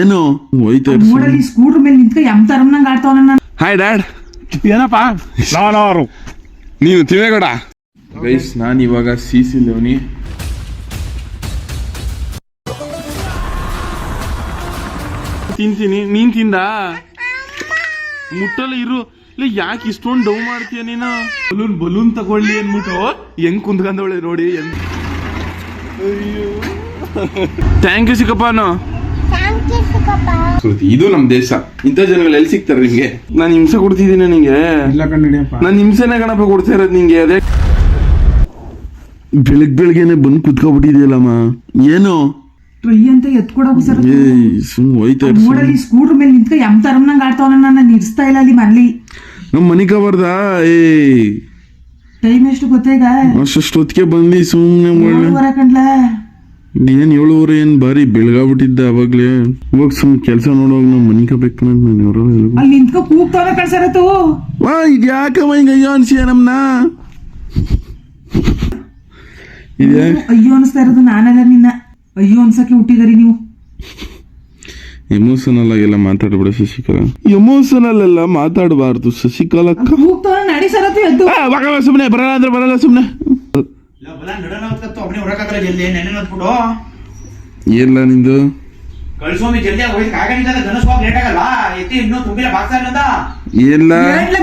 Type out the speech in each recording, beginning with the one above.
ಏನು? ಹೋಯ್ತಾ ಸ್ಕೂಟರ್ ಮೇಲೆ ನಿಂತ್ಕ ಎಂ ತರಮ್ನಂಗ್ ಆಡ್ತಾವನ ನಾನು. ಹಾಯ್ ಡ್ಯಾಡ್ ಏನಪ್ಪ? ಅವರು ನೀನು ತಿವೇಗೌಡ ಗೈಸ್ ನಾನು ಇವಾಗ ಸಿ ಸಿ ಲೆವನಿ ತಿಂತೀನಿ ನೀನ್ ತಿಂದ? ಮುಟ್ಟಲ್ಲ ಇರು. ಇಲ್ಲ ಯಾಕೆ ಇಷ್ಟೊಂದು ಡೌ ಮಾಡ್ತೀಯ ನೀನು? ಬಲೂನ್ ಬಲೂನ್ ತಗೊಳ್ಳಿ ಅಂದ್ಬಿಟ್ಟು ಹೆಂಗ್ ಕುಂತ್ಕೊಂಡವಳೆ ನೋಡಿ ಹೆಂಗ್ ಅಯ್ಯೋ. Thank you ಸಿಕ್ಕಪ್ಪನು. ಶ್ರುತಿ ಇದು ನಮ್ ದೇಶ. ಇಂಥ ಜನಗಳು ಎಲ್ಲಿ ಸಿಗ್ತಾರೆ ನಿಮ್ಗೆ? ನಾನು ಹಿಂಸೆ ಕೊಡ್ತಿದ್ದೀನಿ ನಿಂಗೆ. ನಾನ್ ಕಣ್ಣಿಡಿಯಪ್ಪ. ನಾನು ಹಿಂಸೆನೆ ಗಣಪ ಕೊಡ್ತಾ ಇರೋದು ನಿಂಗೆ ಅದೇ. ಬೆಳಗ್ ಬೆಳಗ್ಗೆನೆ ಬಂದು ಕುತ್ಕೊಬಿಟ್ಟಿದ್ಯಲ್ಲಮ್ಮ. ಏನು? ಟ್ರೈ ಅಂತ ಎತ್ಕೊಡೋಕು ಸರ್. ಏ ಸುಮ್ ಹೋಯ್ತಾ ಇರು ನೋಡಲ್ಲಿ ಸ್ಕೂಟರ್ ಮೇಲೆ ನಿಂತ್ಕ ಎಂ ತರಮ್ನಂಗ್ ಆಡ್ತಾವನ ನಾನು ನಿಲ್ಸ್ತಾ ಇಲ್ಲ ಅಲ್ಲಿ ಮನ್ಲಿ. ನಮ್ಮ ಮನೆ ಕಬರ್ದ ಏ ಟೈಮ್ ಎಷ್ಟು ಗೊತ್ತೇಗ ಅಷ್ಟೊತ್ತಿಗೆ ಬಂದು ಸುಮ್ಮನೆ ಏಳುವರೆ ಕಂಡ್ಲ ಏನ್ ಏಳುವರೆ ಏನ್ ಬಾರಿ ಬೆಳಗಾಗ್ಬಿಟ್ಟಿದ್ದ ಅವಾಗ್ಲೇ. ಇವಾಗ ಸುಮ್ ಕೆಲಸ ನೋಡುವಾಗ ನಮ್ಮ ಮನಿ ಕಬೇಕು ನಾನು ಯಾರೋ ಹೇಳ್ಬೇಕು. ಅಲ್ಲಿ ನಿಂತ್ಕ ಕೂಗ್ತಾವನ ಕಳ್ಸರತ್ತು. ವಾ ಇದು ಯಾಕಮ್ಮ ಹಿಂಗ ಅಯ್ಯೋ ಅನ್ಸಿಯ ನಮ್ನ? ಇದ್ಯಾ ಅಯ್ಯೋ ಅನಿಸ್ತಾ ಇರೋದು ನಾನಲ್ಲ ನಿನ್ನ. ಅಯ್ಯೋ ಅನ್ಸಕ್ಕೆ ಹುಟ್ಟಿದಾರಿ ನೀವು. ಎಮೋಷನಲ್ ಆಗಿಲ್ಲ ಮಾತಾಡ್ಬೇಡ ಶಶಿಕಲಾ. ಎಮೋಷನಲ್ ಎಲ್ಲ ಮಾತಾಡಬಾರ್ದು ಶಶಿಕಲಾ. ಕೂಗ್ತಾವ ನಡಿ ಸರತ್ತು ಎದ್ದು. ಆ, ಸುಮ್ನೆ ಬರಲ್ಲ ಅಂದ್ರೆ ಬರಲ್ಲ ಸುಮ್ನೆ. ಬಲ ನಡನ ಹೊತ್ತು ಒಬ್ಬನೇ ಹೊರಕಾಗಲ್ಲ ಜಲ್ದಿ. ನೆನೆ ಹೊತ್ಬಿಟ್ಟು ಏನ್ಲ ನಿಂದು? ಕಳ್ಸೋಮಿ ಜಲ್ದಿ ಹೋಗಿ ಕಾಗಣಿಲ್ಲ ಗಣಸ್ ಹೋಗಿ ಲೇಟ್ ಆಗಲ್ಲ. ಎತ್ತಿ ಇನ್ನೂ ತುಂಬಿಲ್ಲ ಬಾಕ್ಸ ಇಲ್ಲ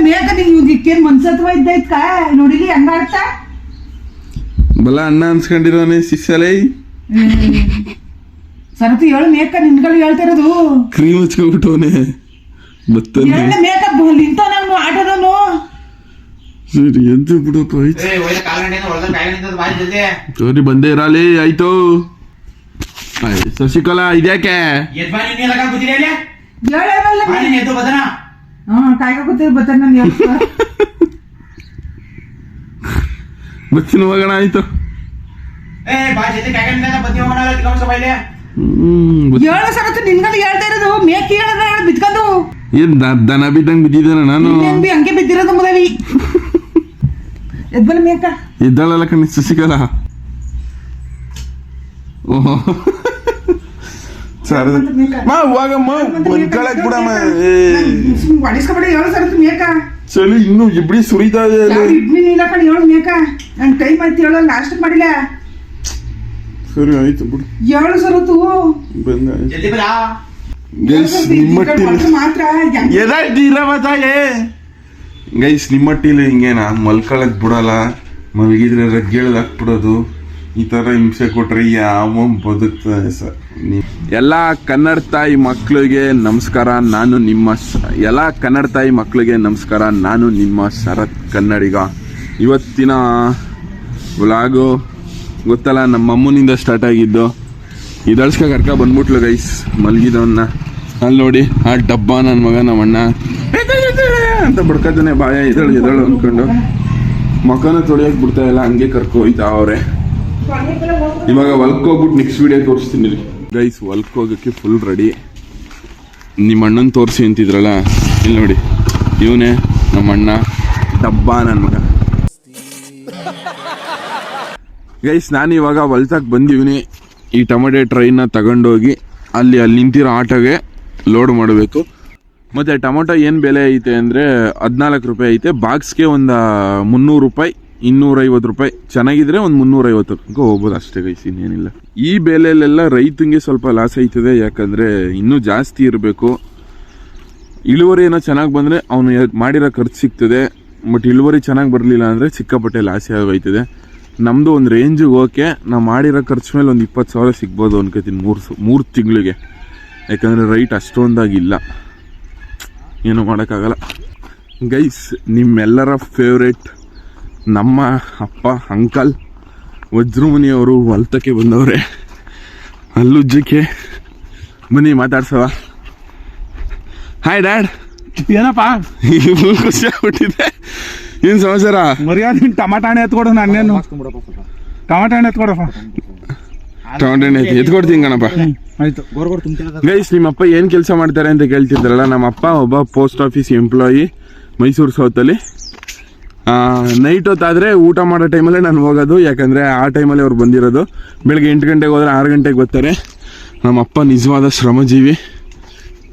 ಮೇಕ ನೀವು ಇಕ್ಕೇನ್ ಮನ್ಸತ್ವ ಇದ್ದೈತ್ ಕಾ? ನೋಡಿಲಿ ಹಂಗ ಆಡ್ತಾ ಬಲ ಅಣ್ಣ ಅನ್ಸ್ಕೊಂಡಿರೋನೆ ಸಿಸ್ಸಲೈ ಸರತಿ ಹೇಳು ಮೇಕ ನಿನ್ಗಳು ಹೇಳ್ತಾ ಇರೋದು. ಕ್ರೀಮ್ ಹಚ್ಕೊಬಿಟ್ಟವನೆ ಮತ್ತೆ ಮೇಕಪ್ ಮೇಕ ನಿಂತ ನಾನು ಆಟೋದವನು? ಸರಿ ಎಂತ ಬಿಡಪ್ಪ ಆಯ್ತು. ಸರಿ ಬಂದೇ ಇರಲಿ ಆಯ್ತು. ಆಯ್ತು ಶಶಿಕಲಾ ಇದ್ಯಾಕೆ? ಬಚ್ಚಿನ ಹೋಗೋಣ ಆಯ್ತು. ಹೇಳ ಸರತು ನಿನ್ಗಳು ಹೇಳ್ತಾ ಇರೋದು ಮೇಕ್ ಹೇಳದ ಹೇಳ ಬಿತ್ಕೊಂಡು ಏನ್ ದ- ದನ ಬಿದ್ದಂಗ್ ಬಿದ್ದಿದ್ದಾನ ನಾನು? ಹಂಗೆ ಬಿದ್ದಿರೋದು ಮುದವಿ. ಇದ್ದಾಳಲ್ಲ ಕಣಿ ಶಶಿಕಲಾ ಓಹೋ. ಸರಿ ಮಾ ಹೋಗಮ್ಮ ಮನ್ಕಳಕ್ ಬಿಡಮ್ಮ ಏ. ಹೊಡಿಸ್ಕೊಬೇಡ ಹೇಳು ಸರತು ಮೇಕ ಚಳಿ ಇನ್ನು ಇಬ್ಡಿ ಸುರಿತಾ ಇದೆ. ಇಡ್ಲಿ ಇಲ್ಲ ಕಣ ಹೇಳು ಮೇಕ ನನ್ ಟೈಮ್ ಆಯ್ತು ಹೇಳೋ ಲಾಸ್ಟ್ ಮಾಡಿಲ್ಲ. ಸರಿ ಆಯ್ತು ಬಿಡು. ಹೇಳು ಬಂದ ಜಲ್ದಿ ಬರ ಗೈಸ್ ನಿಮ್ಮಟ್ಟಿಲಿ ಮಾತ್ರ ಎದಾಯ್ತೀರ ಮತಾಯೇ ಗೈಸ್, ನಿಮ್ಮ ನಿಮ್ಮಟ್ಟಿಲಿ ಹಿಂಗೇನಾ? ಮಲ್ಕೊಳಕ್ ಬಿಡಲ್ಲ. ಮಲಗಿದ್ರೆ ರಗ್ಗೇಳದ್ ಹಾಕ್ಬಿಡೋದು. ಈ ತರ ಹಿಂಸೆ ಕೊಟ್ರೆ ಯಾವ ಬದುಕ್ತದೆ ಸರ್. ಎಲ್ಲ ಕನ್ನಡ ತಾಯಿ ಮಕ್ಕಳಿಗೆ ನಮಸ್ಕಾರ. ನಾನು ನಿಮ್ಮ ಎಲ್ಲ ಕನ್ನಡ ತಾಯಿ ಮಕ್ಕಳಿಗೆ ನಮಸ್ಕಾರ. ನಾನು ನಿಮ್ಮ ಶರತ್ ಕನ್ನಡಿಗ. ಇವತ್ತಿನ ವ್ಲಾಗು ಗೊತ್ತಲ್ಲ, ನಮ್ಮ ಅಮ್ಮನಿಂದ ಸ್ಟಾರ್ಟ್ ಆಗಿದ್ದು. ಇದಳ್ಸ್ಕ ಕರ್ಕ ಬಂದ್ಬಿಟ್ಲು ಗೈಸ್, ಮಲಗಿದವನ್ನ. ಅಲ್ಲಿ ನೋಡಿ, ಆ ಡಬ್ಬ ನನ್ನ ಮಗ ನಮ್ಮ ಅಣ್ಣ ಅಂತ ಬಡ್ಕೋತಾನೆ ಬಾಯ ಇದಳು ಇದಳು ಅನ್ಕೊಂಡು ಮಕನ ತೊಳಿಯಕ್ ಬಿಡ್ತಾ ಇಲ್ಲ, ಹಂಗೆ ಕರ್ಕೊ ಹೋಯ್ತಾ ಅವ್ರೆ. ಇವಾಗ ಹೋಗ್ಬಿಟ್ಟು ನೆಕ್ಸ್ಟ್ ವಿಡಿಯೋ ತೋರಿಸ್ತೀನಿ ಗೈಸ್ ಹೋಗಕ್ಕೆ ಫುಲ್ ರೆಡಿ ನಿಮ್ಮ ಅಣ್ಣನ ತೋರಿಸಿ ಅಂತಿದ್ರಲ್ಲ, ಇಲ್ಲಿ ನೋಡಿ. ಇವನೇ ನಮ್ಮ ಅಣ್ಣ ಡಬ್ಬ ನನ್ನ ಮಗ. ಗೈಸ್ ನಾನು ಇವಾಗ ಹೊಲ್ತಕ್ಕೆ ಬಂದಿವಿನಿ. ಈ ಟೊಮೆಟೊ ಟ್ರೈನ ತಗೊಂಡೋಗಿ ಅಲ್ಲಿ ಅಲ್ಲಿ ನಿಂತಿರೋ ಆಟೋಗೆ ಲೋಡ್ ಮಾಡಬೇಕು. ಮತ್ತು ಟೊಮೊಟೊ ಏನು ಬೆಲೆ ಐತೆ ಅಂದರೆ ಹದಿನಾಲ್ಕು ರೂಪಾಯಿ ಐತೆ. ಬಾಕ್ಸ್ಗೆ ಒಂದು ಮುನ್ನೂರು ರೂಪಾಯಿ, ಇನ್ನೂರೈವತ್ತು ರೂಪಾಯಿ. ಚೆನ್ನಾಗಿದ್ರೆ ಒಂದು ಮುನ್ನೂರೈವತ್ತು ರೂಪಾಯಿ ಹೋಗ್ಬೋದು ಅಷ್ಟೇ ಗೈಸ್ ಇನ್ನೇನಿಲ್ಲ. ಈ ಬೆಲೆಯಲ್ಲೆಲ್ಲ ರೈತಂಗೆ ಸ್ವಲ್ಪ ಲಾಸ್ ಆಯ್ತದೆ ಯಾಕಂದರೆ ಇನ್ನೂ ಜಾಸ್ತಿ ಇರಬೇಕು. ಇಳುವರಿ ಏನೋ ಚೆನ್ನಾಗಿ ಬಂದರೆ ಅವನು ಮಾಡಿರೋ ಖರ್ಚು ಸಿಗ್ತದೆ. ಬಟ್ ಇಳುವರಿ ಚೆನ್ನಾಗಿ ಬರಲಿಲ್ಲ ಅಂದರೆ ಸಿಕ್ಕಾಪಟ್ಟೆ ಲಾಸೇ ಆಗೋಯ್ತದೆ. ನಮ್ಮದು ಒಂದು ರೇಂಜಿಗೆ ಓಕೆ ನಾವು ಮಾಡಿರೋ ಖರ್ಚು ಮೇಲೆ ಒಂದು ಇಪ್ಪತ್ತು ಸಾವಿರ ಸಿಗ್ಬೋದು ಅನ್ಕೋತೀನಿ ಮೂರು ಮೂರು ತಿಂಗಳಿಗೆ. ಯಾಕಂದರೆ ರೈಟ್ ಅಷ್ಟೊಂದಾಗಿಲ್ಲ. ಏನೂ ಮಾಡೋಕ್ಕಾಗಲ್ಲ. ಗೈಸ್ ನಿಮ್ಮೆಲ್ಲರ ಫೇವ್ರೇಟ್ ನಮ್ಮ ಅಪ್ಪ ಅಂಕಲ್ ವಜ್ರಮುನಿಯವರು ಹೊಲ್ತಕ್ಕೆ ಬಂದವ್ರೆ. ಅಲ್ಲುಜ್ಜಕ್ಕೆ ಬನ್ನಿ ಮಾತಾಡ್ಸವ. ಹಾಯ್ ಡ್ಯಾಡ್ ಏನಪ್ಪ? ಖುಷಿ ಆಗ್ಬಿಟ್ಟಿದೆ. ಏನು ಸಮಾಚಾರ? ಮರ್ಯಾದ ಟಮಾಟ ಹಣ್ಣು ಎತ್ಕೊಡು ನಾನೇನು ಟಮಾಟಾಣೆ ಹಣ್ಣು ಎತ್ಕೊಡಪ್ಪ ಐತಿ ಎತ್ಕೊಡ್ತೀನಿ ಕಣಪ್ಪ. ಆಯ್ತು. ಗೈಸ್ ನಿಮ್ಮಪ್ಪ ಏನ್ ಕೆಲಸ ಮಾಡ್ತಾರೆ ಅಂತ ಕೇಳ್ತಿದ್ರಲ್ಲ ನಮ್ಮ ಅಪ್ಪ ಒಬ್ಬ ಪೋಸ್ಟ್ ಆಫೀಸ್ ಎಂಪ್ಲಾಯಿ ಮೈಸೂರು ಸೌತಲ್ಲಿ ನೈಟ್ ಹೊತ್ತಾದರೆ ಊಟ ಮಾಡೋ ಟೈಮಲ್ಲೇ ನಾನು ಹೋಗೋದು ಯಾಕಂದ್ರೆ ಆ ಟೈಮಲ್ಲಿ ಅವ್ರು ಬಂದಿರೋದು. ಬೆಳಗ್ಗೆ ಎಂಟು ಗಂಟೆಗೆ ಹೋದ್ರೆ ಆರು ಗಂಟೆಗೆ ಬರ್ತಾರೆ. ನಮ್ಮಪ್ಪ ನಿಜವಾದ ಶ್ರಮಜೀವಿ.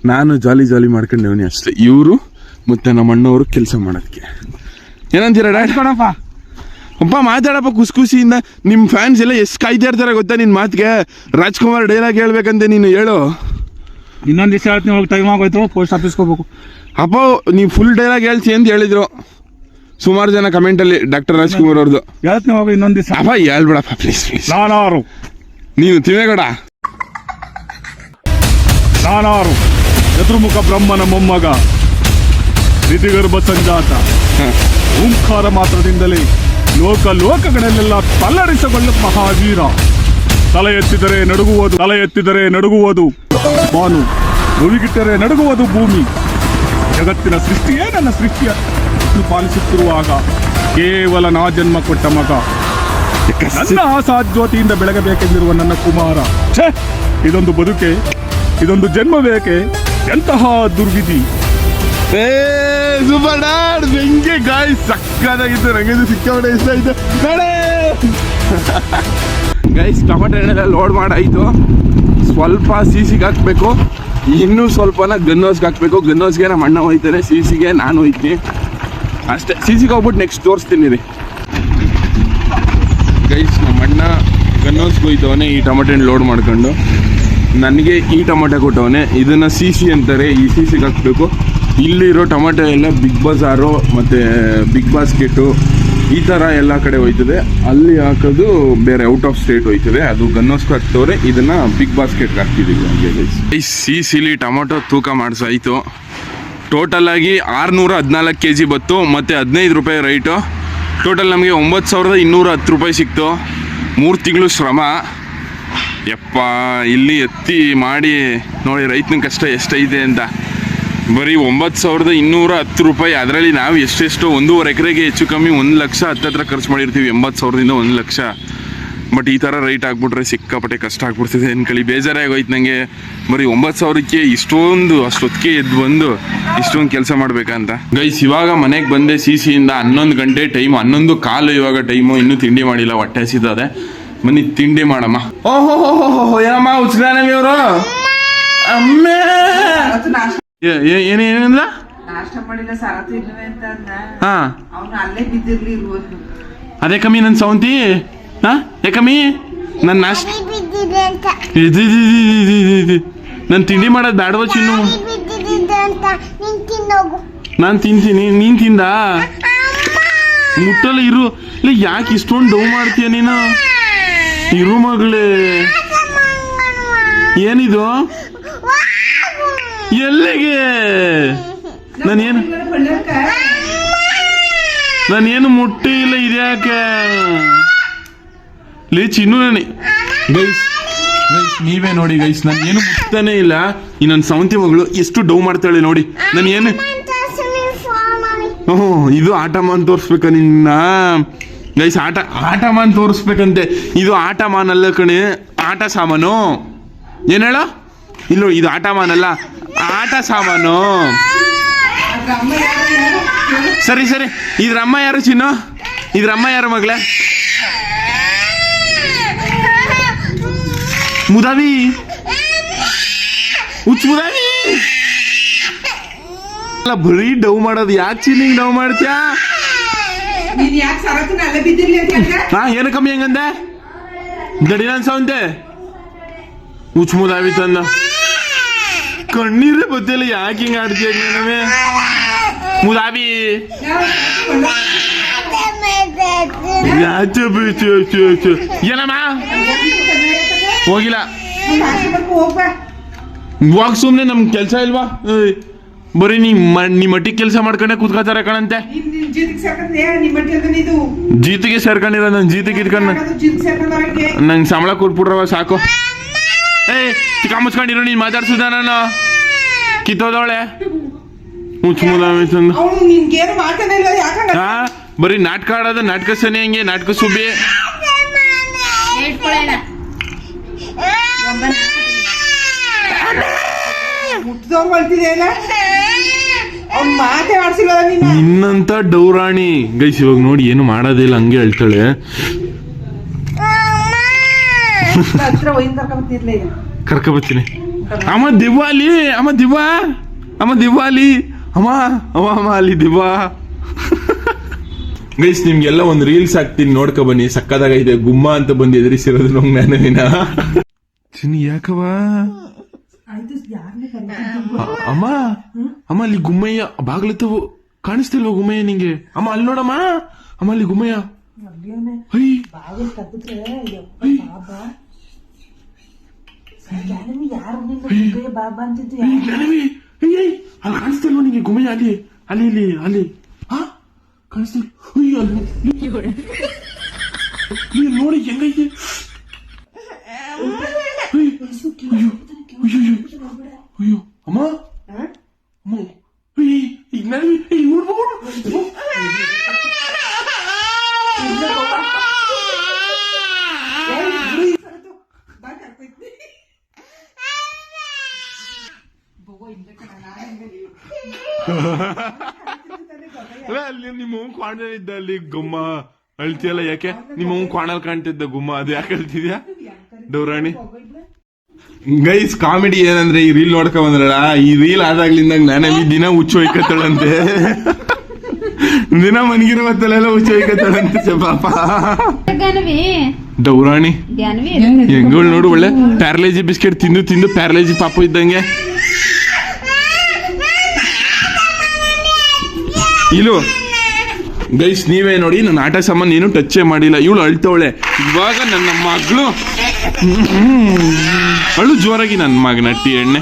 ನಾನು ಜಾಲಿ ಜಾಲಿ ಮಾಡ್ಕೊಂಡೇವನಿ ಅಷ್ಟೇ. ಇವರು ಮತ್ತು ನಮ್ಮ ಅಣ್ಣವರು ಕೆಲಸ ಮಾಡೋದಕ್ಕೆ. ಏನಂತೀರ ಡ್ಯಾಡ್ ಕಣಪ್ಪ. ಅಪ್ಪ ಮಾತಾಡಪ್ಪ ಖುಷಿ ಖುಷಿಯಿಂದ ನಿಮ್ಮ ಫ್ಯಾನ್ಸ್ ಎಲ್ಲ ಎಷ್ಟು ಕಾಯ್ತಾ ಇರ್ತಾರೆ ಗೊತ್ತಾ ನಿನ್ನ ಮಾತಿಗೆ? ರಾಜ್ಕುಮಾರ್ ಡೈಲಾಗ್ ಹೇಳ್ಬೇಕಂತೆ ನೀನು ಹೇಳು. ಇನ್ನೊಂದು ದಿವಸ ಹೇಳ್ತೀನಿ ಹೋಗಿ ಟೈಮ್ ಆಗೋಯ್ತು ಪೋಸ್ಟ್ ಆಫೀಸ್ಗೆ ಹೋಗ್ಬೇಕು. ಅಪ್ಪ ನೀವು ಫುಲ್ ಡೈಲಾಗ್ ಹೇಳ್ತಿ ಅಂತ ಹೇಳಿದ್ರು. ಸುಮಾರು ಜನ ಕಮೆಂಟಲ್ಲಿ ಡಾಕ್ಟರ್ ರಾಜ್ಕುಮಾರ್ ಅವ್ರದ್ದು ಹೇಳ್ತೀನಿ ಹೋಗಿ ಇನ್ನೊಂದು ದಿವಸ. ಅಪ್ಪ ಹೇಳ್ಬಿಡಪ್ಪ ಪ್ಲೀಸ್ ಪ್ಲೀಸ್ ನಾನಾರು. ನೀನು ತಿಮ್ಮೇಗೌಡ ನಾನಾರು. ಚತುರ್ಮುಖ ಬ್ರಹ್ಮನ ಮೊಮ್ಮಗ. ನಿಧಿಗರ್ಭ ಸಂಜಾತ. ಓಂಕಾರ ಮಾತ್ರದಿಂದಲೇ ಲೋಕ ಲೋಕಗಳಲ್ಲೆಲ್ಲ ತಲ್ಲರಿಸಬಲ್ಲ ಮಹಾವೀರ. ತಲೆ ಎತ್ತಿದರೆ ನಡುಗುವುದು, ತಲೆ ಎತ್ತಿದರೆ ನಡುಗುವುದು. ಬಾನು ನುಡಿಗಿಟ್ಟರೆ ನಡುಗುವುದು ಭೂಮಿ. ಜಗತ್ತಿನ ಸೃಷ್ಟಿಯೇ ನನ್ನ ಸೃಷ್ಟಿಯ. ಪಾಲಿಸುತ್ತಿರುವಾಗ ಕೇವಲ ನಾ ಜನ್ಮ ಕೊಟ್ಟ ಮಗ. ನನ್ನ ಆಸಾಜ್ಯೋತಿಯಿಂದ ಬೆಳಗಬೇಕೆಂದಿರುವ ನನ್ನ ಕುಮಾರ. ಛೇ, ಇದೊಂದು ಬದುಕೆ, ಇದೊಂದು ಜನ್ಮ ಬೇಕೆ? ಎಂತಹ ದುರ್ವಿಧಿ. ಸೂಪರ್ ಡಾಡ್ ಹೆಂಗೆ ಗಾಯ್ ಸಕ್ಕದಾಗಿತ್ತು ನಂಗೆ ಇದು ಸಿಕ್ಕಾಪಟ್ಟೆ ಇಷ್ಟ ಆಯ್ತು. ಗೈಸ್ ಟೊಮೆಟೊ ಹಣ್ಣೆಲ್ಲ ಲೋಡ್ ಮಾಡಾಯಿತು. ಸ್ವಲ್ಪ ಸಿಸಿಗೆ ಹಾಕ್ಬೇಕು. ಇನ್ನೂ ಸ್ವಲ್ಪನ ಗನ್ನೋಸ್ಗೆ ಹಾಕ್ಬೇಕು. ಹೌಸ್ಗೆ ನಮ್ಮ ಅಣ್ಣ ಹೋಯ್ತಾರೆ ಸಿಸಿಗೆ ನಾನು ಹೋಯ್ತೀನಿ. ಅಷ್ಟೇ. ಸಿಸಿಗೆ ಹೋಗ್ಬಿಟ್ಟು ನೆಕ್ಸ್ಟ್ ತೋರಿಸ್ತೀನಿ ರೀ. ಗೈಸ್ ನಮ್ಮ ಅಣ್ಣ ಗನ್ನೋಸ್ಗೆ ಹೋಯ್ತವನೆ ಈ ಟೊಮೆಟೊ ಹಣ್ಣು ಲೋಡ್ ಮಾಡ್ಕೊಂಡು. ನನಗೆ ಈ ಟೊಮೆಟೊ ಕೊಟ್ಟವನೇ. ಇದನ್ನು ಸಿ ಸಿ ಅಂತಾರೆ. ಈ ಸಿ ಸಿಗೆ ಹಾಕ್ಬೇಕು. ಇಲ್ಲಿರೋ ಟೊಮೆಟೊ ಎಲ್ಲ ಬಿಗ್ ಬಜಾರು ಮತ್ತು ಬಿಗ್ ಬಾಸ್ಕೆಟು ಈ ಥರ ಎಲ್ಲ ಕಡೆ ಹೋಯ್ತದೆ. ಅಲ್ಲಿ ಹಾಕೋದು ಬೇರೆ ಔಟ್ ಆಫ್ ಸ್ಟೇಟ್ ಹೋಯ್ತದೆ. ಅದು ಗನ್ನೋಸ್ಗೆ ಹಾಕ್ತವ್ರೆ, ಇದನ್ನ ಬಿಗ್ ಬಾಸ್ಕೆಟ್ಗೆ ಹಾಕ್ತಿದ್ದೀವಿ ಹಂಗೆ ಸಿ ಸಿಲಿ ಟೊಮೆಟೊ ತೂಕ ಮಾಡಿಸಾಯಿತು. ಟೋಟಲ್ ಆಗಿ ಆರುನೂರ ಹದಿನಾಲ್ಕು ಕೆ ಜಿ ಬತ್ತು ಮತ್ತು ಹದಿನೈದು ರೂಪಾಯಿ ರೈಟು ಟೋಟಲ್ ನಮಗೆ ಒಂಬತ್ತು ಸಾವಿರದ ಇನ್ನೂರ ಹತ್ತು ರೂಪಾಯಿ ಸಿಕ್ತು. ಮೂರು ತಿಂಗಳು ಶ್ರಮ. ಯಪ್ಪ, ಇಲ್ಲಿ ಎತ್ತಿ ಮಾಡಿ ನೋಡಿ ರೈತನ ಕಷ್ಟ ಎಷ್ಟೈತೆ ಅಂತ. ಬರೀ ಒಂಬತ್ತು ಸಾವಿರದ ಇನ್ನೂರ ಹತ್ತು ರೂಪಾಯಿ. ಅದರಲ್ಲಿ ನಾವು ಎಷ್ಟೆಷ್ಟು ಒಂದೂವರೆ ಎಕರೆಗೆ ಹೆಚ್ಚು ಕಮ್ಮಿ ಒಂದು ಲಕ್ಷ ಹತ್ತತ್ರ ಖರ್ಚು ಮಾಡಿರ್ತೀವಿ, ಎಂಬತ್ತು ಸಾವಿರದಿಂದ ಒಂದು ಲಕ್ಷ. ಬಟ್ ಈ ಥರ ರೈಟ್ ಆಗ್ಬಿಟ್ರೆ ಸಿಕ್ಕಾಪಟ್ಟೆ ಕಷ್ಟ ಆಗ್ಬಿಡ್ತಿದೆ ಅನ್ಕೊಳ್ಳಿ. ಬೇಜಾರೇ ಆಗೋಯ್ತು ನನಗೆ ಬರೀ ಒಂಬತ್ತು ಸಾವಿರಕ್ಕೆ ಇಷ್ಟೊಂದು, ಅಷ್ಟೊತ್ತಿಗೆ ಎದ್ದು ಬಂದು ಇಷ್ಟೊಂದು ಕೆಲಸ ಮಾಡಬೇಕಂತ. ಗೈಸ್ ಇವಾಗ ಮನೆಗೆ ಬಂದೆ ಸಿ ಸಿಯಿಂದ ಹನ್ನೊಂದು ಗಂಟೆ ಟೈಮ್ ಹನ್ನೊಂದು ಕಾಲು ಇವಾಗ ಟೈಮು ಇನ್ನೂ ತಿಂಡಿ ಮಾಡಿಲ್ಲ, ಹೊಟ್ಟೆ ಹಸಿತದೆ. ಬನ್ನಿ, ತಿಂಡಿ ಮಾಡಮ್ಮ. ಓಹೋ ಏನಮ್ಮ ಉಚ್ಗಾನವಿ ಅವರು ಅಮ್ಮೇ! ಅವತ್ತು ಏ- ಏ- ಏನ್ ಏನಂದ್ರ ನಾಷ್ಟ ಮಾಡಿಲ್ಲ ಸಾರಥಿ ಇಲ್ಲವೇ ಅಂತ ಹಾ. ಅವನು ಅಲ್ಲೇ ಬಿದ್ದಿರ್ಲಿ ಇರುವುದು ಅದೇ ಕಮ್ಮಿ ನನ್ನ ಸೌಂತಿ? ಹಾ? ಏ ಕಮ್ಮಿ? ನನ್ನ ನಾಷ್ಟ ಬಿದ್ದಿದೆ ಅಂತ. ನಾನು ತಿಂಡಿ ಮಾಡೋದು ಬೇಡವ ಚಿನ್ನು. ನಾನು ತಿಂತೀನಿ ನೀನ್ ತಿಂದ? ಮುಟ್ಟಲ್ಲ ಇರು. ಇಲ್ಲ ಯಾಕೆ ಇಷ್ಟೊಂದು ಡೌ ಮಾಡ್ತೀಯ ನೀನು? ಇರು ಮಗಳೇ. ಏನಿದು? ಎಲ್ಲಿಗೆ? ನಾನೇನು ನಾನೇನು ಮುಟ್ಟಿ ಇಲ್ಲ, ಇದ್ಯಾಕೆ? ಲೇ ಇನ್ನೂ ನಾನು. ಗೈಸ್ ಗೈಸ್, ನೀವೇ ನೋಡಿ, ಗೈಸ್, ನಾನು ಏನು ಮುಟ್ತಾನೆ ಇಲ್ಲ. ಈ ನನ್ನ ಸೌಂತಿ ಮಗಳು ಎಷ್ಟು ಡೌ ಮಾಡ್ತಾಳೆ ನೋಡಿ. ನಾನು ಏನು ಹ್ಞೂ ಇದು ಆಟ ಮಾನ್ ತೋರಿಸ್ಬೇಕ ನಿನ್ನ? ಗೈಸ್, ಆಟ ಆಟ ಮಾನ್ ತೋರಿಸ್ಬೇಕಂತೆ. ಇದು ಆಟ ಮಾನ್ ಅಲ್ಲ ಕಣೆ. ಆಟ ಸಾಮಾನು. ಏನು ಹೇಳ? ಇಲ್ಲ, ಇದು ಆಟ ಮಾನ್ ಅಲ್ಲ ಆಟ ಸಾಮಾನು? ಸರಿ ಸರಿ. ಇದ್ರ ಅಮ್ಮ ಯಾರು ಚಿನ್ನು? ಇದ್ರ ಅಮ್ಮ ಯಾರು ಮಗಳೇ? ಮುದಾವಿ? ಹುಚ್ಚ ಮುದಾವಿ? ಅಲ್ಲ ಬರೀ ಡವ್ ಮಾಡೋದು ಯಾಕೆ ಚಿನ್ನಿಂಗ್ ಡೌ ಮಾಡ್ತ್ಯಾ? ಹಾ ಏನು ಕಮ್ಮಿ ಹೆಂಗಂದೆ? ಗಡಿನ ಅನ್ಸವಂತೆ ಹುಚ್ಚ ಮುದಾವಿ ತಂದ. ಕಣ್ಣೀರೇ ಬತ್ತಿಲ್ಲ ಯಾಕೆ ಹಿಂಗ ಆಡ್ತೀಯ ನೀನವೇ? ಮುದಾವಿ ಯಾಚೆ ಬೀಚು ಚು ಚು ಏನಮ್ಮ? ಹೋಗಿಲ್ಲ. ಇವಾಗ ಸುಮ್ಮನೆ ನಮ್ ಕೆಲಸ ಇಲ್ವಾ? ಬರೀ ನೀ ನಿಮ್ಮ ಮಟ್ಟಿಗೆ ಕೆಲಸ ಮಾಡ್ಕೊಂಡೆ ಕೂತ್ಕೋತಾರೆ ಕಣಂತೆ. ಜೀತಿಗೆ ಸೇರ್ಕೊಂಡ್ರೆ ನನ್ನ ಜೀತಿಗೆ ಇಟ್ಕೊಂಡು ನಂಗೆ ಸಂಬಳ ಕೊಟ್ಬಿಡ್ರವ ಸಾಕು. ಏಯ್ ಚಿಕ್ಕ ಮುಚ್ಕೊಂಡಿರು ನೀನು ಮಾತಾಡ್ಸಿದ ನಾನು ಕಿತ್ತೋದವಳೆ ಮುಚ್ಚ ಮುದಾಮಿ ತಂದು ಅವನು ನಿನ್ಗೇನು ಮಾತಾಡೇ ಇಲ್ಲ ಯಾಕಂಗ? ಹಾ ಬರೀ ನಾಟಕ ಆಡೋದು ನಾಟಕ ಸನಿ ಹಂಗೆ ನಾಟಕ ಸುಬ್ಬಿ. ಮುಟ್ಟಿದವ್ರು ಹೊಲ್ತಿದೆ ಇಲ್ಲ ಅವ್ನ್ ಮಾತೇ ಆಡ್ಸಿಲ್ಲ ನೀನು. ನಿನ್ನಂತ ಡೌರಾಣಿ. ಗೈಸ್ ಇವಾಗ ನೋಡಿ ಏನು ಮಾಡೋದಿಲ್ಲ ಹಂಗೆ ಹೇಳ್ತಾಳೆ. ಹತ್ರ ಒಯ್ದು ಕರ್ಕೊಂಬತ್ತಿರ್ಲಿ ಈಗ ಕರ್ಕ ಬರ್ತೀನಿ. ಅಮ್ಮ ದಿವಾಲಿ ಅಮ್ಮ ದಿವಾ ಅಮ್ಮ ದಿವಾಲಿ ಅಮ್ಮ ಅಮ್ಮ ಅಮ್ಮ ಅಲ್ಲಿ ದಿವಾ ಗೈಸ್ ನಿಮ್ಗೆಲ್ಲ ಒಂದು ರೀಲ್ಸ್ ಹಾಕ್ತೀನಿ ನೋಡ್ಕೊ ಬನ್ನಿ. ಸಕ್ಕದಾಗೈತೆ ಗುಮ್ಮ ಅಂತ ಬಂದು ಎದುರಿಸಿರೋದು ನಾನು ಜ್ಞಾನವಿನ? ಚಿನ್ನಿ ಯಾಕವ ಅಮ್ಮ ಅಮ್ಮ ಅಲ್ಲಿ ಗುಮ್ಮಯ್ಯ ಬಾಗ್ಲತ್ತವು. ಕಾಣಿಸ್ತಿಲ್ವ ಗುಮ್ಮಯ್ಯ ನಿಂಗೆ? ಅಮ್ಮ ಅಲ್ಲಿ ನೋಡಮ್ಮ. ಅಮ್ಮ ಅಲ್ಲಿ ಗುಮ್ಮಯ್ಯ. ಮಗ್ಲೇನೆ ಅಲ್ಲಿ ಕಾಣಿಸ್ತಿಲ್ವ ನಿಂಗೆ ಗುಮೆ ಅಲ್ಲಿ? ಅಲ್ಲಿ ಇಲ್ಲಿ ಅಲ್ಲಿ. ಹಾ ಕಾಣಿಸ್ತಿಲ್ ಅಯ್ಯೋ ಅಲ್ಲಿ ನೋಡಿ ಹೆಂಗೈತೆ? ಅಯ್ಯೋ, ಅಯ್ಯೋ, ಅಯ್ಯೋ, ಅಮ್ಮ? ಅಮ್ಮ ಈ ಏಯ್, ಜ್ಞಾನವಿ ಅಲ್ಲ, ಅಲ್ಲಿ ನಿಮ್ಮ ಇದ್ದ ಅಲ್ಲಿ ಗುಮ್ಮ ಅಳ್ತಿಯಲ್ಲ ಯಾಕೆ? ನಿಮ್ಮ ಕ್ವಾಣಲ್ ಕಾಣ್ತಿದ್ದ ಗುಮ್ಮ ಅದು ಯಾಕೆ ಅಳ್ತಿದ್ಯಾ? ಡೌರಾಣಿ ಗೈಸ್ ಕಾಮಿಡಿ ಏನಂದ್ರೆ ಈ ರೀಲ್ ನೋಡ್ಕ ಬಂದ್ರಲ್ಲ ಈ ರೀಲ್ ಆದಾಗ್ಲಿಂದ ಈ ದಿನ ಹುಚ್ಚು ಹೊಯ್ಕತ್ತಳಂತೆ ದಿನ ಮನ್ಗಿರೋ ತಲೆಲ್ಲ ಹುಚ್ಚು ಹೊಯ್ಕತ್ತಳಂತೆ ಪಾಪ ಡೌರಾಣಿ ಹೆಂಗ್ ಹೆಂಗಳು ನೋಡು ಒಳ್ಳೆ ಪ್ಯಾರಲೈಜಿ ಬಿಸ್ಕೆಟ್ ತಿಂದು ತಿಂದು ಪ್ಯಾರಲೈಜಿ ಪಾಪು ಇದ್ದಂಗೆ. ಇಲು ಗೈಸ್ ನೀವೇ ನೋಡಿ ನನ್ನ ಆಟ ಸಾಮಾನು ಏನು ಟಚ್ಚೇ ಮಾಡಿಲ್ಲ. ಇವಳು ಅಳ್ತವಳೆ. ಇವಾಗ ನನ್ನ ಮಗಳು. ಅಳು ಜೋರಾಗಿ ನನ್ನ ಮಗನ ನಟ್ಟಿ ಎಣ್ಣೆ.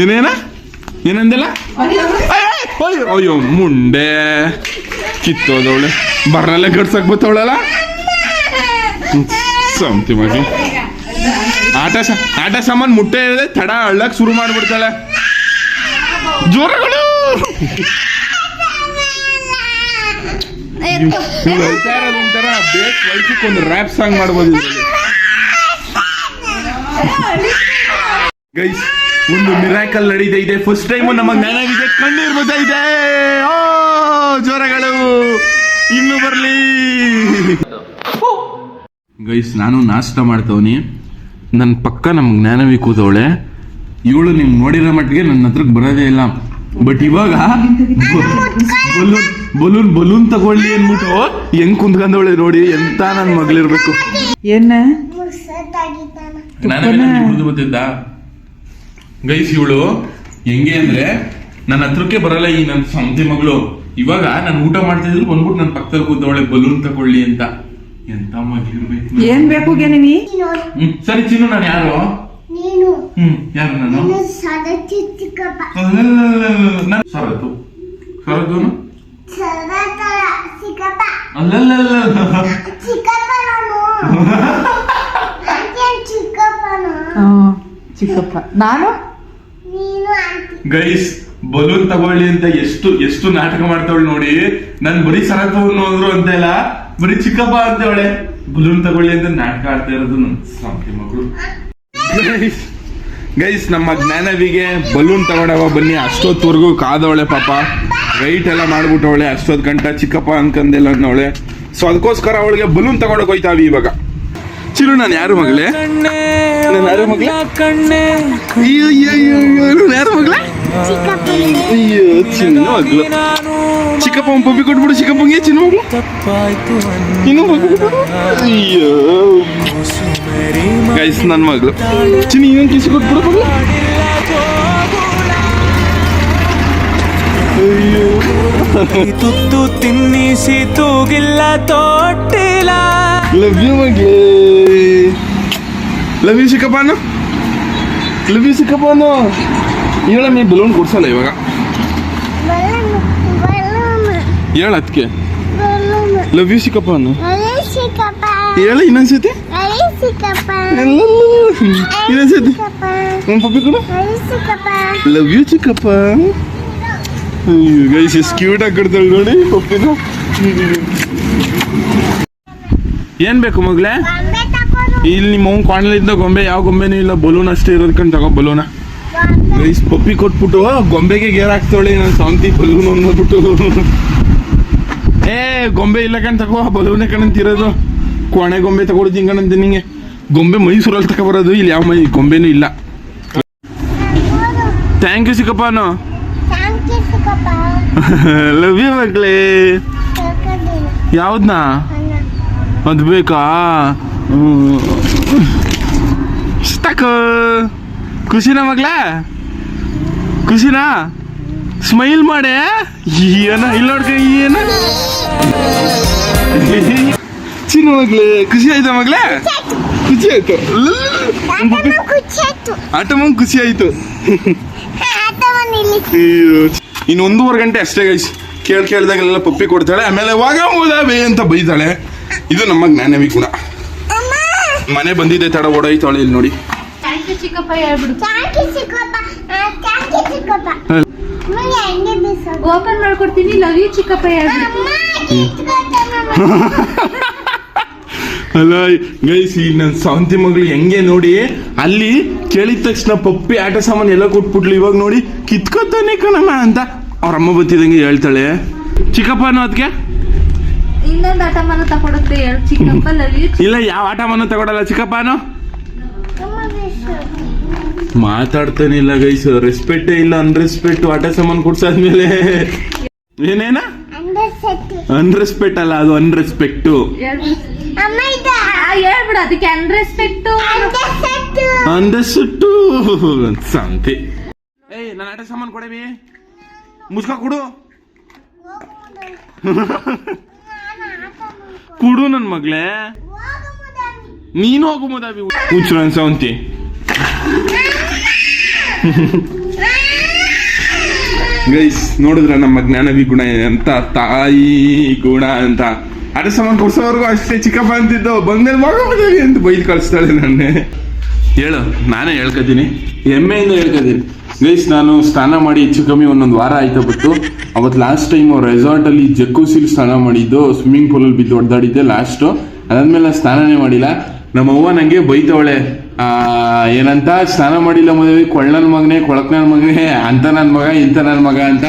ಏನೇನ? ಏನಂದಲ್ಲ? ಅಯ್ಯೋ ಅಯ್ಯೋ ಮುಂಡೆ. ಕಿತ್ತೋದವಳೆ. ಬರಲ್ಲ ಗಡ್ಸಕ್ ಬತ್ತವಳಲ್ಲ? ಸಂತಿ ಮಗಿ. ಆಟ ಸ ಆಟ ಸಾಮಾನು ಮುಟ್ಟೆ ಹೇಳಿದೆ ತಡ ಅಳ್ಳಕ್ ಶುರು ಮಾಡ್ಬಿಡ್ತಾಳೆ. ಜೋರಗಳು ಒಂಥರ ಬೇಕ್ ವಯಸ್ಸಿಗೆ ಒಂದು ರ್ಯಾಪ್ ಸಾಂಗ್ ಮಾಡ್ಬೋದು ಗೈಸ್ ಒಂದು ಮಿರಾಕಲ್ ನಡೀತಾ ಇದೆ. ಫಸ್ಟ್ ಟೈಮ್ ನಮಗೆ ಜ್ಞಾನವಿಗೆ ಕಣ್ಣೀರ್ ಬರ್ತಾ ಇದೆ. ಓ ಜ್ವರಗಳು. ಇನ್ನು ಬರಲಿ. ಗೈಸ್ ನಾನು ನಾಷ್ಟ ಮಾಡ್ತವನಿ. ನನ್ನ ಪಕ್ಕ ನಮ್ಮ ಜ್ಞಾನವಿ ಕೂತವಳೆ ಇವಳು ನೀವು ನೋಡಿರೋ ಮಟ್ಟಿಗೆ ನನ್ನ ಹತ್ರಕ್ಕೆ ಬರೋದೇ ಇಲ್ಲ. ಬಟ್ ಇವಾಗ ಬಲೂನ್ ಬಲೂನ್ ಬಲೂನ್ ತಗೊಳ್ಳಿ ಅಂದ್ಬಿಟ್ಟು ಹೆಂಗ್ ಕುಂತ್ಕೊಂಡವಳೆ ನೋಡಿ ಎಂತ ನನ್ನ ಮಗಳಿರ್ಬೇಕು. ಏನ? ಗೊತ್ತಿದ್ದ ಗೈಸ್ ಇವಳು ಹೆಂಗೆ ಅಂದ್ರೆ ನನ್ನ ಹತ್ರಕ್ಕೆ ಬರಲ್ಲ ಈ ನನ್ನ ಸಂತೆ ಮಗಳು. ಇವಾಗ ನಾನು ಊಟ ಮಾಡ್ತಿದ್ರು ಬಂದ್ಬಿಟ್ಟು ನನ್ನ ಪಕ್ಕದಲ್ಲಿ ಕೂತವಳೆ ಬಲೂನ್ ತಗೊಳ್ಳಿ ಅಂತ. ಎಂತ ಮಗಿರ್ಬೇಕು ಏನ್ ಬೇಕು ಸರಿ ಚಿನ್ನು ನಾನು ಯಾರು? ನೀನು? ಹ್ಮ್ ಯಾರು ನಾನು? ನೀನು ಸದತಿ ಚಿಕ್ಕಪ್ಪ. ನಾನ್ ಸರತು ಸರತುನು ಸದತರ ಚಿಕ್ಕಪ್ಪ. ಅಲ್ಲಲ್ಲಲ್ಲ ಚಿಕ್ಕಪ್ಪ ನಾನು ನಾನ್ ಚಿಕ್ಕಪ್ಪನು. ಚಿಕ್ಕಪ್ಪ. ನಾನು? ನೀನು ಆಂಟಿ. ಗೈಸ್ ಬಲೂನ್ ತಗೊಳ್ಳಿ ಅಂತ ಎಷ್ಟು ಎಷ್ಟು ನಾಟಕ ಮಾಡ್ತಾವಳು ನೋಡಿ. ನನ್ ಬರೀ ಸರತು ಅನ್ನೋದ್ರು ಅಂತ ಇಲ್ಲ ಬರೀ ಚಿಕ್ಕಪ್ಪ ಅಂತವಳೆ ಬಲೂನ್ ತಗೊಳ್ಳಿ ಅಂತ ನಾಟಕ ಆಡ್ತಾ ಇರೋದು ನನ್ ಸಾಂತಿ ಮಗಳು. ಗೈಸ್ ನಮ್ಮ ಜ್ಞಾನವಿಗೆ ಬಲೂನ್ ತಗೊಂಡವ ಬನ್ನಿ, ಅಷ್ಟೊತ್ತವರೆಗೂ ಕಾದವಳೆ ಪಾಪ. ವೆಯ್ಟ್ ಎಲ್ಲ ಮಾಡ್ಬಿಟ್ಟವಳೆ, ಅಷ್ಟೊತ್ತು ಗಂಟ ಚಿಕ್ಕಪ್ಪ ಅನ್ಕಂದಿಲ್ಲ ಅನ್ನೋಳೆ ಸೊ ಅದಕ್ಕೋಸ್ಕರ ಅವಳಿಗೆ ಬಲೂನ್ ತಗೊಂಡೋಗ್ ಹೋಯ್ತಾವಿ ಇವಾಗ. ಚಿರು ನಾನು ಯಾರು ಮಗಳೇ? ನಾನು ಯಾರು ಅಯ್ಯೋ ಯಾರು ಮಗಳೇ? ಅಯ್ಯೋ ಚಿನ್ನ ಮಗಳು ಚಿಕ್ಕಪ್ಪ ಒಂದು ಪಪ್ಪಿ ಕೊಟ್ಬಿಡು ಚಿಕ್ಕಪ್ಪಂಗೆ ಚಿನ್ನ ಮಗಳು ಇನ್ನು ಮಗು ಕೊಟ್ಬಿಡು. ಅಯ್ಯೋ ಗೈಸ್ ನನ್ನ ಮಗಳು ಚಿನ್ನ ಇನ್ನೊಂದು ಕಿಸಿ ಕೊಟ್ಬಿಡು ಮಗಳು ಅಯ್ಯೋ ತುತ್ತು ತಿನ್ನಿಸಿ ತೂಗಿಲ್ಲ ತೊಟ್ಟಿಲ್ಲ ಲವ್ ಯು ಮಗಳೇ ಲವ್ ಯು ಚಿಕ್ಕಪ್ಪನು ಲವ್ ಯು ಚಿಕ್ಕಪ್ಪನು ಹೇಳ ನೀ ಬಲೂನ್ ಕೊಡ್ಸಲ್ಲ ಇವಾಗ ಬಲೂನ್ ಬಲೂನ್ ಹೇಳ ಅದಕ್ಕೆ ಲವ್ ಯು ಸಿಕ್ಕಪ್ಪ ಅನ್ನು. ಹೇಳ ಇನ್ನೊಂದ್ಸತಿ ಇನ್ನೊಂದ್ಸತಿ ನಮ್ಮ ಪಪ್ಪಿ ಕೂಡ? ಲವ್ ಯು ಚಿಕ್ಕಪ್ಪ ಗೈಸ್ ಎಷ್ಟು ಕ್ಯೂಟ್ ಆಗಿ ಕೊಡ್ತಾಳೆ ನೋಡಿ ಪಪ್ಪಿನ ಏನ್ ಬೇಕು ತಕೊಂಡು ಇಲ್ಲಿ ನಿಮ್ಮ ಅವ್ನ ಕಾಣಲಿದ್ದ ಗೊಂಬೆ ಯಾವ ಗೊಂಬೆನೂ ಇಲ್ಲ ಬಲೂನ್ ಅಷ್ಟೇ ಇರೋದ್ಕಂತ ತಗೋ ಬಲೂನ. ಗೈಸ್ ಪಪ್ಪಿ ಕೊಟ್ಬಿಟ್ಟು ಗೊಂಬೆಗೆ ಗೇರ್ ಹಾಕ್ತಾಳೆ ನಾನು ಸಾಂತಿ ಬಲೂನ್ ಅಂದ್ಬಿಟ್ಟು ಏ ಗೊಂಬೆ ಇಲ್ಲ ಕಣ್ ತಗೋ ಬಲೂನೆ ಕಣಂತಿರೋದು ಕೋಣೆ ಗೊಂಬೆ ತಗೊಳ್ತೀನಿ ಕಣಂತ ನಿಂಗೆ. ಗೊಂಬೆ ಮೈಸೂರಲ್ಲಿ ತಗೋ ಬರೋದು ಇಲ್ಲಿ ಯಾವ ಮೈ ಗೊಂಬೆನೂ ಇಲ್ಲ. ಥ್ಯಾಂಕ್ ಯು ಸಿಕ್ಕಪ್ಪನು ಲವ್ ಯು ಮಗ್ಲೇ ಯಾವ್ದನ್ನ ಅದು ಬೇಕಾ? ತಕ. ಖುಷಿನಾ ಮಗ್ಲ ಖುಷಿನಾ? ಸ್ಮೈಲ್ ಮಾಡೆ? ಏನ? ಇಲ್ಲ ನೋಡ್ಕ ಏನ? ಚಿನ್ನ ಮಗ್ಲೆ ಖುಷಿ ಆಯ್ತಾ ಮಗ್ಲೆ ಖುಷಿ ಆಯ್ತು. ಆಟಮಂಗ್ ಆಟ ಮಂಗ್ ಖುಷಿ ಆಯ್ತು. ಇನ್ನು ಒಂದೂವರೆ ಗಂಟೆ ಅಷ್ಟೇ ಗೈಸ್ ಕೇಳ್ ಕೇಳ್ದಾಗೆಲ್ಲ ಪಪ್ಪಿ ಕೊಡ್ತಾಳೆ. ಆಮೇಲೆ ವಾಗ ಮುದಾವೆ ಅಂತ ಬೈತಾಳೆ ಇದು ನಮ್ಮ ಜ್ಞಾನವಿ ಗುಣ. ಅಮ್ಮ ಮನೆ ಬಂದಿದೆ ತಡ ಓಡೋಯ್ತಾಳೆ ಇಲ್ಲಿ ನೋಡಿ. ಥ್ಯಾಂಕ್ ಯು ಚಿಕ್ಕಪ್ಪ ಹೇಳ್ಬಿಡು. ಓಪನ್ ಮಾಡ್ಕೊಡ್ತೀನಿ ಲವ್ ಯು ಚಿಕ್ಕಪ್ಪ ಅಲ್ಲ ಗೈಸ್ ಈ ನನ್ನ ಸಾವಂತಿ ಮಗಳು ಹೆಂಗೆ ನೋಡಿ ಅಲ್ಲಿ ಕೇಳಿದ ತಕ್ಷಣ ಪಪ್ಪಿ ಆಟ ಸಾಮಾನು ಎಲ್ಲ ಕೊಟ್ಬಿಟ್ಲು. ಇವಾಗ ನೋಡಿ ಕಿತ್ಕೊತಾನೆ ಕಣಮ್ಮ ಅಂತ. ಅವ್ರ ಅಮ್ಮ ಬತ್ತಿದಂಗೆ ಹೇಳ್ತಾಳೆ. ಚಿಕ್ಕಪ್ಪನು ಅದಕ್ಕೆ ಇನ್ನೊಂದು ಆಟ ಮನ ತಗೊಡುತ್ತೆ ಹೇಳು ಚಿಕ್ಕಪ್ಪ ಲವ್ ಯು ಇಲ್ಲ ಯಾವ ಆಟ ಮನ ತಗೊಡಲ್ಲ ಚಿಕ್ಕಪ್ಪನು ಮಾತಾಡ್ತಾನಿಲ್ಲ ಗೈಸ್ ರೆಸ್ಪೆಕ್ಟೇ ಇಲ್ಲ ಅನ್ರೆಸ್ಪೆಕ್ಟ್ ಆಟ ಸಾಮಾನು ಕೊಡ್ಸಾದ್ಮೇಲೆ. ಏನೇನ? ಅನ್ರೆಸ್ಪೆಕ್ಟ್ ಅಲ್ಲ ಅದು ಅನ್ರೆಸ್ಪೆಕ್ಟ್ ಹೇಳ್ಬಿಡು ಅಮ್ಮ ಇದು ಆ, ಹೇಳ್ಬಿಡು ಅದಕ್ಕೆ ಅನ್ರೆಸ್ಪೆಕ್ಟು ಅಂದಸ್ಟು ಸಂತಿ ಏಯ್ ನನ್ನ ಆಟ ಸಾಮಾನು ಕೊಡವಿ. ಮುಸ್ಕ ಕೊಡು. ಕೊಡು ನನ್ನ ಮಗಳೇ. ನೀನು ಹೋಗು ಮುದಾವಿ ಹುಚ್ಚು ನನ್ನ ಸಾವಂತಿ ಗೈಸ್ ನೋಡಿದ್ರ ನಮ್ಮ ಜ್ಞಾನವಿ ಗುಣ ಅಂತ ತಾಯಿ ಗುಣ ಅಂತ. ಅದೇ ಸಮ ಕೊಡ್ಸೋವರೆಗೂ ಅಷ್ಟೇ ಚಿಕ್ಕಪ್ಪ ಅಂತಿದ್ದು. ಬಂದ್ಮೇಲೆ ಮಗ ಅಂತ ಬೈದು ಕಳಿಸ್ತಾಳೆ ನನ್ನೇ. ಹೇಳು, ನಾನೇ ಹೇಳ್ಕೊತೀನಿ. ಹೆಮ್ಮೆಯಿಂದ ಹೇಳ್ಕೊತೀನಿ. ಗೈಸ್ ನಾನು ಸ್ನಾನ ಮಾಡಿ ಹೆಚ್ಚು ಕಮ್ಮಿ ಒಂದೊಂದು ವಾರ ಆಯ್ತಾ ಬಿಟ್ಟು ಅವತ್ತು ಲಾಸ್ಟ್ ಟೈಮ್ ರೆಸಾರ್ಟಲ್ಲಿ ಜಕ್ಕೂಸಿಲ್ ಸ್ನಾನ ಮಾಡಿದ್ದು ಸ್ವಿಮ್ಮಿಂಗ್ ಪೂಲಲ್ಲಿ ಬಿದ್ದು ಹೊಡೆದಾಡಿದ್ದೆ ಲಾಸ್ಟು ಅದಾದ್ಮೇಲೆ ನಾನು ಸ್ನಾನನೇ ಮಾಡಿಲ್ಲ. ನಮ್ಮ ಅವ್ವ ನನಗೆ ಬೈತವಳೆ. ಏನಂತ? ಸ್ನಾನ ಮಾಡಿಲ್ಲ ಮದುವೆ ಕೊಳ್ಳನ ಮಗನೇ ಕೊಳಕ್ನ ಮಗನೇ ಅಂತ ನನ್ನ ಮಗ ಇಂಥ ನನ್ನ ಮಗ ಅಂತ.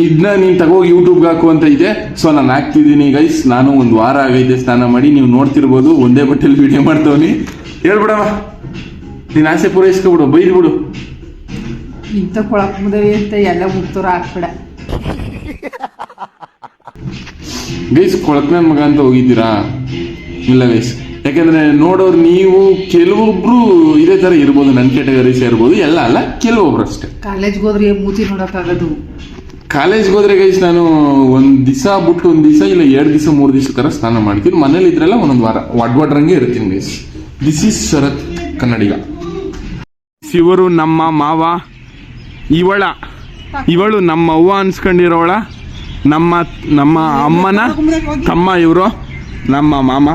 ಇದನ್ನ ನೀನು ತಗೋಗಿ ಯೂಟ್ಯೂಬ್ಗೆ ಹಾಕು ಅಂತ ಇದೆ. ಸೊ ನಾನು ಹಾಕ್ತಿದ್ದೀನಿ ಗೈಸ್ ನಾನು ಒಂದು ವಾರ ಆಗೈತೆ ಸ್ನಾನ ಮಾಡಿ. ನೀವು ನೋಡ್ತಿರ್ಬೋದು. ಒಂದೇ ಬಟ್ಟೆಲಿ ವಿಡಿಯೋ ಮಾಡ್ತವನಿ. ಹೇಳ್ಬಿಡವ ನೀನು ಆಸೆ ಪೂರೈಸ್ಕೊಬಿಡು. ಬೈದು ಬಿಡು ಇಂಥ ಕೊಳಕ್ ಮದುವೆ ಅಂತ ಎಲ್ಲ ಮುಕ್ತೂರ ಹಾಕ್ಬಿಡ. ಗೈಸ್ ಕೊಳಕ್ನ ಮಗ ಅಂತ ಹೋಗಿದ್ದೀರಾ? ಇಲ್ಲ ಗೈಸ್ ಯಾಕಂದ್ರೆ ನೋಡೋರು ನೀವು ಕೆಲವೊಬ್ರು ಇದೇ ತರ ಇರ್ಬೋದು ನನ್ನ ಕ್ಯಾಟಗರಿ ಸೇರ್ಬೋದು ಎಲ್ಲ ಅಲ್ಲ ಕೆಲವೊಬ್ರು ಅಷ್ಟೇ. ಕಾಲೇಜ್ಗೆ ಹೋದ್ರೆ ಮೂತಿ ನೋಡಕ್ಕಾಗದು? ಕಾಲೇಜ್ಗೆ ಹೋದ್ರೆ ಗೈಸ್ ನಾನು ಒಂದ್ ದಿವಸ ಬಿಟ್ಟು ಒಂದ್ ದಿವಸ ಇಲ್ಲ ಎರಡು ದಿವಸ ಮೂರು ದಿವಸ ತರ ಸ್ನಾನ ಮಾಡ್ತೀನಿ. ಮನೇಲಿ ಇದ್ರೆಲ್ಲ ಒಂದೊಂದು ವಾರ ಒಡ್ವಾಡ್ರಂಗೆ ಇರ್ತೀನಿ guys this is Sharath Kannadiga ಶಿವರು ನಮ್ಮ ಮಾವ ಇವಳ. ಇವಳು ನಮ್ಮ ಅವ್ವ ಅನ್ಸ್ಕೊಂಡಿರೋಳ ನಮ್ಮ ನಮ್ಮ ಅಮ್ಮನ ತಮ್ಮ ಇವರು ನಮ್ಮ ಮಾಮ.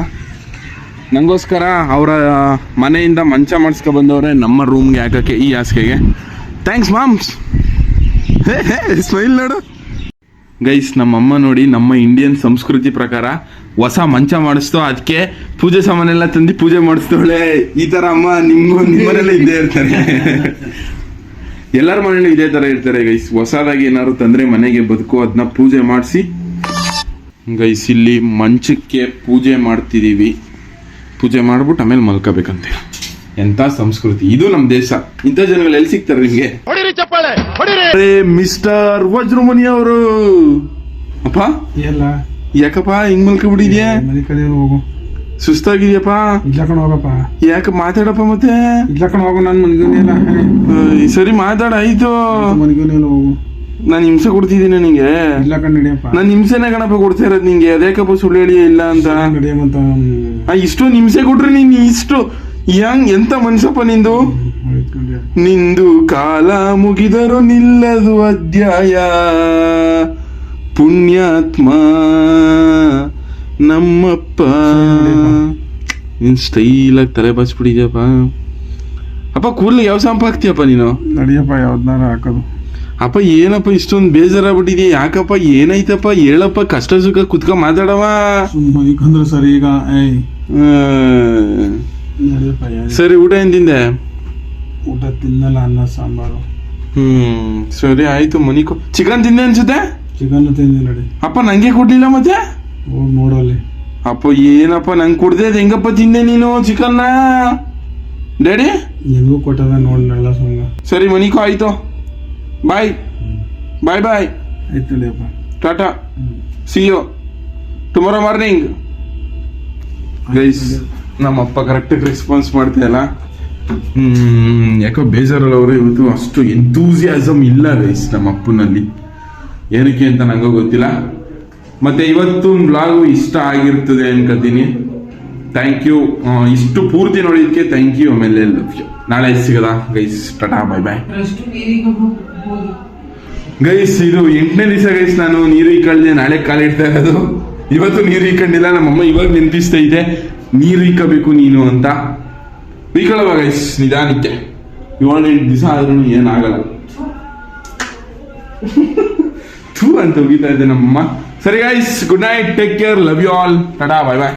ನಂಗೋಸ್ಕರ ಅವರ ಮನೆಯಿಂದ ಮಂಚ ಮಾಡಿಸ್ಕೊ ಬಂದವರೇ ನಮ್ಮ ರೂಮ್ಗೆ ಹಾಕೋಕ್ಕೆ, ಈ ಹಾಸಿಗೆಗೆ. ಥ್ಯಾಂಕ್ಸ್ ಮಾಮ್ಸ್ ಸ್ಮೈಲ್ ನೋಡು. ಗೈಸ್ ನಮ್ಮಮ್ಮ ನೋಡಿ, ನಮ್ಮ ಇಂಡಿಯನ್ ಸಂಸ್ಕೃತಿ ಪ್ರಕಾರ ಹೊಸ ಮಂಚ ಮಾಡಿಸ್ತೋ. ಅದಕ್ಕೆ ಪೂಜೆ ಸಾಮಾನೆಲ್ಲ ತಂದು ಪೂಜೆ ಮಾಡಿಸ್ತವಳೆ ಈ ಥರ ಅಮ್ಮ ನಿಮ್ಮ ನಿಮ್ಮನೆಲ್ಲ ಇದ್ದೇ ಇರ್ತಾರೆ. ಎಲ್ಲರ ಮನೇಲಿ ಇದೇ ಥರ ಇರ್ತಾರೆ ಗೈಸ್ ಹೊಸದಾಗಿ ಏನಾದ್ರು ತಂದರೆ ಮನೆಗೆ ಬದುಕು ಅದನ್ನ ಪೂಜೆ ಮಾಡಿಸಿ. ಗೈಸ್ ಇಲ್ಲಿ ಮಂಚಕ್ಕೆ ಪೂಜೆ ಮಾಡ್ತಿದೀವಿ. ಪೂಜೆ ಮಾಡ್ಬಿಟ್ಟು ಆಮೇಲೆ ಮಲ್ಕೋಬೇಕಂತ. ಎಂತ ಸಂಸ್ಕೃತಿ. ಇದು ನಮ್ಮ ದೇಶ. ಇಂಥ ಜನಗಳು ಎಲ್ಲಿ ಸಿಗ್ತಾರೆ ನಿಮ್ಗೆ? ಅರೇ ಮಿಸ್ಟರ್ ವಜ್ರಮುನಿ ಅವರು. ಅಪ್ಪ? ಎಲ್ಲ ಯಾಕಪ್ಪ ಹಿಂಗ್ ಮಲ್ಕೊಬಿಟ್ಟಿದ್ಯಾ? ಮನೆ ಕಡೆ ಹೋಗು. ಸುಸ್ತಾಗಿದ್ಯಪ್ಪ? ಇಲ್ಲ ಕಣ ಹೋಗಪ್ಪ. ಯಾಕೆ ಮಾತಾಡಪ್ಪ ಮತ್ತೆ? ಇಲ್ಲ ಕಣ ಹೋಗು ನಾನು ಮನ್ಗಿವ್ನೆಲ್ಲ ಏಯ್, ಸರಿ ಮಾತಾಡ ಆಯ್ತು. ಮನ್ಗಿವ್ನೆಲ್ಲ ಹೋಗು. ನಾನು ಹಿಂಸೆ ಕೊಡ್ತಿದ್ದೀನಿ ನಿಂಗೆ. ಇಲ್ಲ ಕಣ ನಡಿಯಪ್ಪ. ನಾನು ಹಿಂಸೆನೇ ಗಣಪ ಕೊಡ್ತಾ ಇರೋದು ನಿಂಗೆ. ಅದೇಕಪ್ಪ ಸುಳ್ಳು ಹೇಳಿ ಇಲ್ಲ ಅಂತ. ನಡಿಯಮ್ಮಂತ ಆ, ಇಷ್ಟೊಂದು ಹಿಂಸೆ ಕೊಟ್ರೆ ನೀನ್ ಇಷ್ಟು ಹೆಂಗ್ ಎಂತ ಮನ್ಸಪ್ಪ ನಿಂದು? ನಿಂದು ಕಾಲ ಮುಗಿದರೂ ನಿಲ್ಲದು ಅಧ್ಯಾಯ. ಪುಣ್ಯಾತ್ಮ ನಮ್ಮಪ್ಪ. ನೀನ್ ಸ್ಟೈಲಾಗಿ ತಲೆ ಬಾಚ್ಬಿಟ್ಟಿದ್ಯಪ್ಪ? ಅಪ್ಪ ಕೂಡ್ಲಿ ಯಾವ ಶಾಂಪು ಹಾಕ್ತೀಯಪ್ಪ ನೀನು? ನಡಿಯಪ್ಪ ಯಾವ್ದಾರ ಹಾಕೋದು. ಅಪ್ಪ ಏನಪ್ಪ ಇಷ್ಟೊಂದು ಬೇಜಾರಾಗ್ಬಿಟ್ಟಿದೆ ಯಾಕಪ್ಪ ಏನೈತಪ್ಪ? ಹೇಳಪ್ಪ ಕಷ್ಟ ಸುಖ ಕುತ್ಕ ಮಾತಾಡವ. ಮನಿಕೊಂಡ್ರೆ ಸರಿ ಈಗ ಸರಿ ಊಟ ಏನ್ ತಿಂದೆ? ಊಟ ತಿನ್ನಲ್ಲ ಅನ್ನ ಸಾಂಬಾರು. ಹ್ಮ್ ಸರಿ ಆಯ್ತು ಮನಿಕೋ ಚಿಕನ್ ತಿಂದೆ ಅನ್ಸುತ್ತೆ? ಚಿಕನ್ ತಿಂದೆ ನೋಡಿ. ಅಪ್ಪ ನಂಗೆ ಕೊಡ್ಲಿಲ್ಲ ಮತ್ತೆ? ಓ ನೋಡಲ್ಲಿ ಅಪ್ಪ ಏನಪ್ಪ ನಂಗೆ ಕೊಡ್ದೆ ಹೆಂಗಪ್ಪ ತಿಂದೆ ನೀನು ಚಿಕನ್ನ? ಡ್ಯಾಡಿ ಹೆಂಗೂ ಕೊಟ್ಟದ ನೋಡಿ ನೆಲ್ಲ ಸಂಗ ಸರಿ ಮನಿಕೋ ಆಯ್ತು. ಬಾಯ್ ಬಾಯ್ ಬಾಯ್ ಆಯ್ತು ನಡಿಯಪ್ಪ tata see you tomorrow morning guys ನಮ್ಮಪ್ಪ ಕರೆಕ್ಟಾಗಿ ರೆಸ್ಪಾನ್ಸ್ ಮಾಡ್ತಾಯಿಲ್ಲ ಹ್ಮ್ ಯಾಕೋ ಬೇಜಾರಲ್ಲ ಅವರು ಇವತ್ತು ಅಷ್ಟು ಎಂತೂಸಿಯಾಸಮ್ ಇಲ್ಲ ಗೈಸ್ ನಮ್ಮ ಅಪ್ಪನಲ್ಲಿ ಏನಕ್ಕೆ ಅಂತ ನಂಗೆ ಗೊತ್ತಿಲ್ಲ. ಮತ್ತೆ ಇವತ್ತು ಬ್ಲಾಗು ಇಷ್ಟ ಆಗಿರ್ತದೆ ಅನ್ಕೋತೀನಿ. ಥ್ಯಾಂಕ್ ಯು ಇಷ್ಟು ಪೂರ್ತಿ ನೋಡಿದ್ದಕ್ಕೆ ಥ್ಯಾಂಕ್ ಯು ಆಮೇಲೆ ಲವ್ ಯು ನಾಳೆ ಸಿಗದ? Guys tata bye bye guys, ಇದು ಎಂಟನೇ ದಿವಸ ಗೈಸ್ ನಾನು ನೀರು ಇಕ್ಕಳ್ದೆ ನಾಳೆ ಕಾಲಿಡ್ತಾ ಇರೋದು. ಇವತ್ತು ನೀರು ಇಕ್ಕಂಡಿಲ್ಲ ನಮ್ಮಮ್ಮ ಇವಾಗ ನೆನಪಿಸ್ತಾ ಇದೆ. ನೀರು ಇಕ್ಕಬೇಕು ನೀನು ಅಂತ. ಇಕ್ಕಳವ ಗೈಸ್, ನಿಧಾನಕ್ಕೆ. ಏಳೆಂಟು ದಿವಸ ಆದ್ರೂ ಏನಾಗಲ್ಲ. ಥೂ ಅಂತ ಹೋಗಿತಾ ಇದೆ ನಮ್ಮಮ್ಮ ಸರಿ guys good night take care love you all tata bye bye